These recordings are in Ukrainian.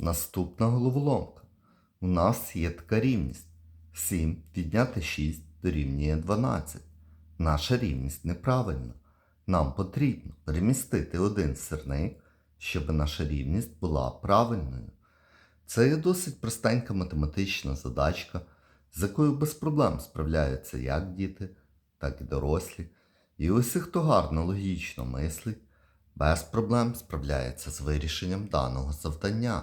Наступна головоломка. У нас є така рівність. 7 відняти 6 дорівнює 12. Наша рівність неправильна. Нам потрібно перемістити один сирник, щоб наша рівність була правильною. Це є досить простенька математична задачка, з якою без проблем справляються як діти, так і дорослі. І усі, хто гарно логічно мислить, без проблем справляється з вирішенням даного завдання.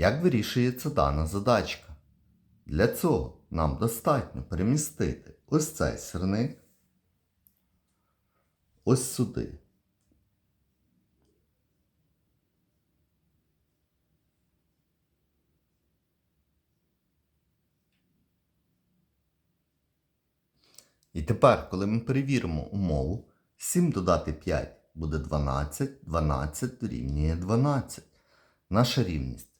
Як вирішується дана задачка? Для цього нам достатньо перемістити ось цей сирник ось сюди. І тепер, коли ми перевіримо умову, 7 додати 5 буде 12, 12 дорівнює 12. Наша рівність